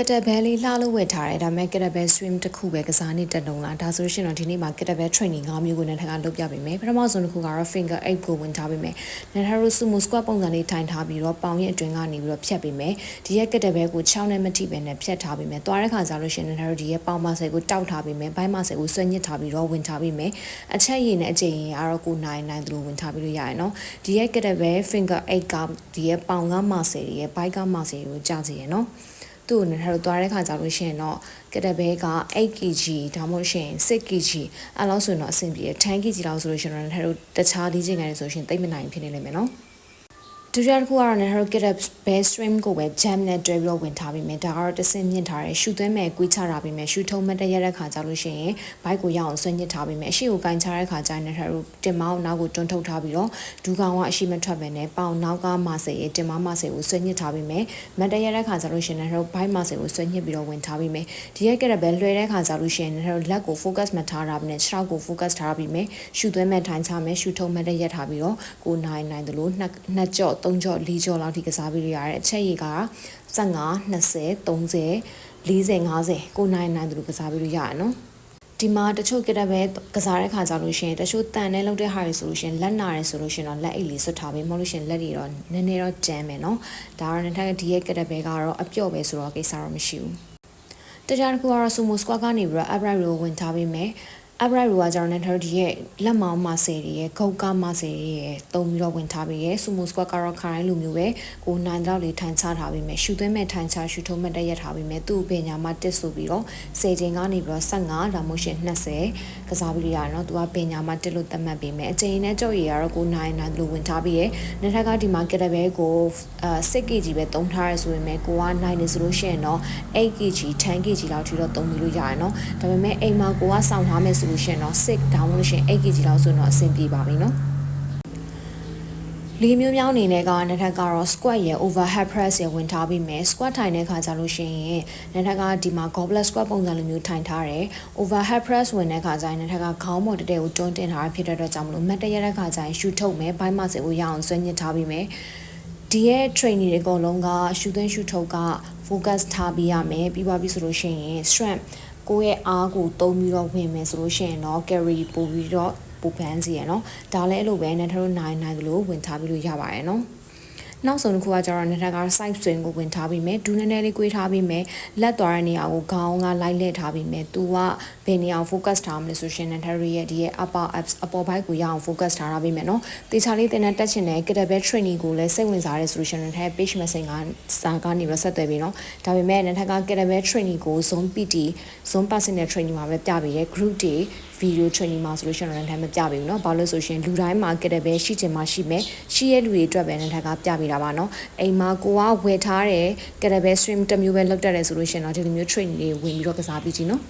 ကတက်ဘဲလေးလှလို့ဝယ်ထားတယ်ဒါပေမဲ့ကတက်ဘဲ swim တစ်ခုပဲကစားနေတက်လုံးလားဒါဆိုလို့ရှိရင်တော့ဒီနေ့မှာကတက်ဘဲ training ၅မျိုးကိုနဲ့ထပ်ကလုပ်ပြပေးမယ်ပထမဆုံးတစ်ခုကတော့ finger 8ကိုဝင်ထားပေးမယ်နဲ့ထားလို့ sumo squat ပုံစံလေးထိုင်ထားပြီးတော့ပေါင်ရဲ့အတွင်းကနေပြီးတော့ဖြတ်ပေးမယ်ဒီရဲ့ကတက်ဘဲကို6နဲ့မထိပဲနဲ့ဖြတ်ထားပေးမယ်သွားတဲ့ခါကျလို့ရှိရင်ထားလို့ဒီရဲ့ပေါင်မဆယ်ကိုတောက်ထားပေးမယ်ဘိုင်းမဆယ်ကိုဆွဲညစ်ထားပြီးတော့ဝင်ထားပေးမယ်အချက်ရည်နဲ့အကျိန်ရည်ကတော့ကိုနိုင်နိုင်သူလိုဝင်ထားပြီးလို့ရရနော်ဒီရဲ့ကတက်ဘဲ finger 8ကဒီရဲ့ပေါင်ကမဆယ်ရဲ့ဘိုင်းကမဆယ်ကိုကြားစီရနော် သူ့ကိုလည်းထားလို့သွားတဲ့ခါကြလို့ရှိရင်တော့ကတဘဲက 8kg ဒါမှမဟုတ်ရှင် 6kg အဲ့လောက်ဆိုရင်တော့အဆင်ပြေတယ် 10kg လောက်ဆိုလို့ရှိရင်တော့ထားလို့တခြားဒီချိန်ကနေဆိုရှင်သိမ့်မနိုင်ဖြစ်နေလိမ့်မယ်နော် ဒုတိယတစ်ခုကတော့လည်း Hero Get Up Base Stream ကိုပဲ jam နဲ့တွဲပြီးတော့ဝင်ထားပြီးမယ်ဒါကတော့တဆင့်မြင့်ထားတယ်ရှူသွင်းမဲ့ကွေးချထားပြီးမယ်ရှူထုံးမတက်ရတဲ့ခါကြလို့ရှိရင်ဘိုက်ကိုရအောင်ဆွဲညစ်ထားပြီးမယ်အရှိကိုကင်ချတဲ့ခါကျရင်လည်း Hero တင်မောင်းနောက်ကိုတွန်းထုတ်ထားပြီးတော့ဒူကောင်ကအရှိမထွက်ပဲနဲ့ပေါင်နောက်ကမဆေးတင်မောင်းမဆေးကိုဆွဲညစ်ထားပြီးမယ်မတက်ရတဲ့ခါကြလို့ရှိရင်လည်း Hero ဘိုက်မဆေးကိုဆွဲညစ်ပြီးတော့ဝင်ထားပြီးမယ်ဒီရက် Get Up ပဲလွှဲတဲ့ခါကြလို့ရှိရင်လည်း Hero လက်ကို focus မထားတာပြီးနဲ့ခြေထောက်ကို focus ထားပြီးမယ်ရှူသွင်းမဲ့ထိုင်ချမယ်ရှူထုံးမဲ့တက်ရက်ထားပြီးတော့ကိုနိုင်နိုင်တယ်လို့နှစ်နှစ်ကြော့သုံးကြော့လေးကြော့လောက်ထိကစားပြီးရရတဲ့အချက်ရည်က15 20 30 40 50ကိုနိုင်နိုင်သူတို့ကစားပြီးလို့ရရနော်ဒီမှာတချို့ကတည်းကကစားတဲ့ခါကြလို့ရှိရင်တချို့တန်နဲ့လောက်တဲ့ဟာတွေဆိုလို့ရှိရင်လက်နာတယ်ဆိုလို့ရှိရင်တော့လက်အိတ်လေးဆွတ်ထားပြီးမဟုတ်လို့ရှိရင်လက်တွေတော့နည်းနည်းတော့ကြမ်းမယ်နော်ဒါကတော့နှစ်ထပ်ဒီရဲ့ကတည်းကကတော့အပြော့ပဲဆိုတော့ကိစ္စတော့မရှိဘူးတရားတစ်ခုကတော့ sumo squat ကနေပြီးတော့ upright row ဝင်ထားပြီးမယ် upright row ကကျွန်တော်နဲ့တို့ဒီရဲ့လက်မောင်းမဆယ်တွေရဲ့ခုတ်ကမဆယ်တွေရဲ့တုံပြီးတော့ဝင်ထားပြီးရဲ့ sumo squat ကတော့ခါတိုင်းလိုမျိုးပဲကိုနိုင်တော့လေးထိုင်ချထားပြီးမယ်ရှူသွင်းမဲ့ထိုင်ချရှူထုံးမဲ့တက်ရက်ထားပြီးမယ်သူ့ပညာမှာတက်ဆိုပြီးတော့10ချိန်ကနေပြီးတော့15ဒါမှမဟုတ်ရှင်20ကစားပြီးရအောင်နော်သူကပညာမှာတက်လို့သတ်မှတ်ပြီးမယ်အချိန်နဲ့ကြောက်ရည်ကတော့ကိုနိုင်နိုင်လို့ဝင်ထားပြီးရဲ့နှစ်ထက်ကဒီမှာကက်တဘဲကိုအာ 6kg ပဲတုံးထားရဆိုရင်ပဲကိုကနိုင်နေဆိုလို့ရှိရင်တော့ 8kg 10kg လောက်ထိတော့တုံးပြီးလို့ရရနော်ဒါပေမဲ့အိမ်မှာကိုကစောင့်ထားမယ်ဆိုလို့ရှိရင်တော့6 down လို့ရှိရင် 8kg လောက်ဆိုတော့အဆင်ပြေပါပြီနော်လီမျိုးမြောင်းအနေနဲ့ကနှစ်ထပ်ကတော့ squat ရယ် overhead press ရယ်ဝင်ထားပြီးမယ် squat ထိုင်တဲ့ခါကျလို့ရှိရင်နှစ်ထက်ကဒီမှာ goblet squat ပုံစံလိုမျိုးထိုင်ထားတယ် overhead press ဝင်တဲ့ခါကျရင်နှစ်ထက်ကခေါင်းပေါ်တတဲ့ကိုတွန်းတင်ထားဖြစ်တဲ့အတွက်ကြောင့်မလို့မတ်တရတဲ့ခါကျရင်ရှူထုတ်မယ်ဘိုင်းမစင်ကိုရအောင်ဆွဲညစ်ထားပြီးမယ်ဒီရဲ့ training တွေအကုန်လုံးကရှူသွင်းရှူထုတ်က focus ထားပြီးရမယ်ပြီးပါပြီဆိုလို့ရှိရင် strength ကိုယ့်ရဲ့အားကိုသုံးပြီးတော့ဝင်မယ်ဆိုလို့ရှိရင်တော့ carry ပို့ပြီးတော့ပူပန်းစီရယ်နော်ဒါလည်းအဲ့လိုပဲနဲ့ထတို့နိုင်နိုင်ကလေးဝင်ထားပြီးလို့ရပါတယ်နော် နောက်ဆုံးတစ်ခုကကျတော့နှစ်ထပ်က side swing ကိုဝင်ထားပြီးမယ်ဒူးနည်းနည်းလေးကွေးထားပြီးမယ်လက်သွားတဲ့နေရာကိုခေါင်းကလိုက်လှည့်ထားပြီးမယ်သူကဘယ်နေရာ focus ထားမလဲဆိုရှင်နှစ်ထပ်ရဲ့ဒီရဲ့ upper abs အပေါ်ဘိုက်ကိုရအောင် focus ထားရပြီးမယ်နော်တေချာလေးတင်တဲ့တက်ချင်တဲ့ kettlebell training ကိုလည်းစိတ်ဝင်စားတဲ့ solution နဲ့ page message ကစာကနေပြီးဆက်သွယ်ပြီးနော်ဒါပေမဲ့နှစ်ထပ်က kettlebell training ကို zone PT zone personal training မှာပဲပြပေးတယ် group တွေ video training မှာ solution နဲ့မပြပေးဘူးနော်ဘာလို့ဆိုရှင်လူတိုင်းမှာ kettlebell ရှိချင်မှရှိမယ်ရှိရတဲ့လူတွေအတွက်ပဲနှစ်ထပ်ကပြပေးတာပါเนาะအိမ်မှာကိုကဝယ်ထားတဲ့ကတဲ့ပဲ stream တစ်မျိုးပဲလောက်တတ်တယ်ဆိုလို့ရှိရင်တော့ဒီလိုမျိုး training တွေဝင်ပြီးတော့ကစားပြီးကြည့်เนาะ